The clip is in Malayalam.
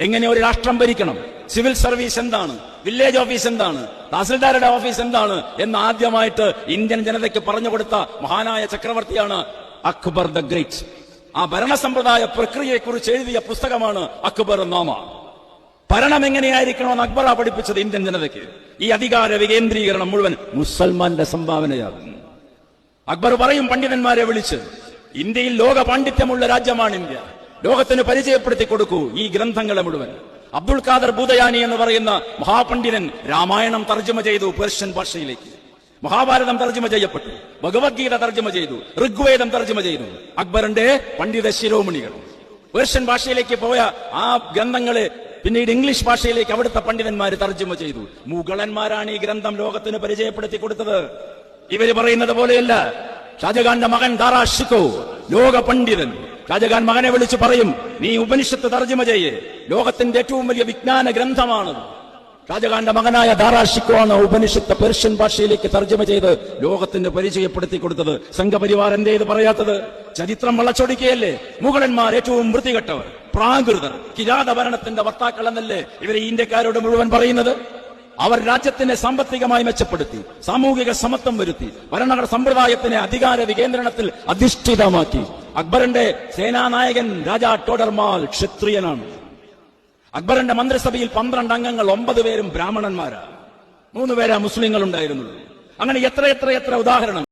എങ്ങനെ ഒരു രാഷ്ട്രം ഭരിക്കണം? സിവിൽ സർവീസ് എന്താണ്? വില്ലേജ് ഓഫീസ് എന്താണ്? തഹസിൽദാരുടെ ഓഫീസ് എന്താണ്? എന്ന് ആദ്യമായിട്ട് ഇന്ത്യൻ ജനതയ്ക്ക് പറഞ്ഞു കൊടുത്ത മഹാനായ ചക്രവർത്തിയാണ് അക്ബർ ദ ഗ്രേറ്റ്. ആ ഭരണ സമ്പ്രദായ പ്രക്രിയയെക്കുറിച്ച് എഴുതിയ പുസ്തകമാണ് അക്ബർ നോമ. ഭരണം എങ്ങനെയായിരിക്കണമെന്ന് അക്ബറ പഠിപ്പിച്ചത് ഇന്ത്യൻ ജനതയ്ക്ക്. ഈ അധികാര വികേന്ദ്രീകരണം മുഴുവൻ മുസൽമാന്റെ സംഭാവനയാകും അക്ബർ പറയും പണ്ഡിതന്മാരെ വിളിച്ച് ഇന്ത്യയിൽ ലോക പാണ്ഡിത്യമുള്ള രാജ്യമാണ് ഇന്ത്യ. ലോകത്തിന് പരിചയപ്പെടുത്തി കൊടുക്കൂ ഈ ഗ്രന്ഥങ്ങളെ മുഴുവൻ. അബ്ദുൾ ഖാദർ ഭൂതയാനി എന്ന് പറയുന്ന മഹാപണ്ഡിതൻ രാമായണം തർജമ ചെയ്തു പേർഷ്യൻ ഭാഷയിലേക്ക്. മഹാഭാരതം തർജമ ചെയ്യപ്പെട്ടു. ഭഗവത്ഗീത തർജമ ചെയ്തു. ഋഗ്വേദം തർജമ ചെയ്തു. അക്ബറിന്റെ പണ്ഡിത ശിരോമണികൾ. പേർഷ്യൻ ഭാഷയിലേക്ക് പോയ ആ ഗ്രന്ഥങ്ങൾ പിന്നീട് ഇംഗ്ലീഷ് ഭാഷയിലേക്ക് അവിടുത്തെ പണ്ഡിതന്മാർ തർജമ ചെയ്തു. മുഗളന്മാരാണ് ഈ ഗ്രന്ഥം ലോകത്തിന് പരിചയപ്പെടുത്തി കൊടുത്തത്. ഇവർ പറയുന്നത് പോലെയല്ല. ഷാജഹാന്റെ മകൻ ദാറാ ഷിക്കോ ലോക പണ്ഡിതൻ. ഷാജഹാൻ മകനെ വിളിച്ചു പറയും നീ ഉപനിഷത്ത് തർജമ ചെയ്യേ. ലോകത്തിന്റെ ഏറ്റവും വലിയ വിജ്ഞാന ഗ്രന്ഥമാണ്. ഷാജഹാന്റെ മകനായ ധാരാഷിക്കുവാണ് ഉപനിഷത്ത് പെർഷ്യൻ ഭാഷയിലേക്ക് തർജമ ചെയ്ത് ലോകത്തിന് പരിചയപ്പെടുത്തി കൊടുത്തത്. സംഘപരിവാർ എന്തേ ഇത് പറയാത്തത്? ചരിത്രം വളച്ചൊടിക്കുകയല്ലേ മുഗളന്മാർ ഏറ്റവും വൃത്തികെട്ടവർ പ്രാകൃതർ കിരാത ഭരണത്തിന്റെ വക്താക്കൾ എന്നല്ലേ ഇവരെ ഇന്ത്യക്കാരോട് മുഴുവൻ പറയുന്നത്? അവർ രാജ്യത്തിനെ സാമ്പത്തികമായി മെച്ചപ്പെടുത്തി സാമൂഹിക സമത്വം വരുത്തി ഭരണഘടന സമ്പ്രദായത്തിനെ അധികാര വികേന്ദ്രണത്തിൽ അധിഷ്ഠിതമാക്കി. അക്ബറിന്റെ സേനാനായകൻ രാജാ ടോഡർമാൽ ക്ഷത്രിയനാണ്. അക്ബറിന്റെ മന്ത്രിസഭയിൽ പന്ത്രണ്ട് അംഗങ്ങൾ ഒമ്പത് പേരും ബ്രാഹ്മണന്മാരാ. മൂന്ന് പേരാ മുസ്ലിങ്ങൾ ഉണ്ടായിരുന്നുള്ളൂ അങ്ങനെ എത്ര എത്ര എത്ര ഉദാഹരണം.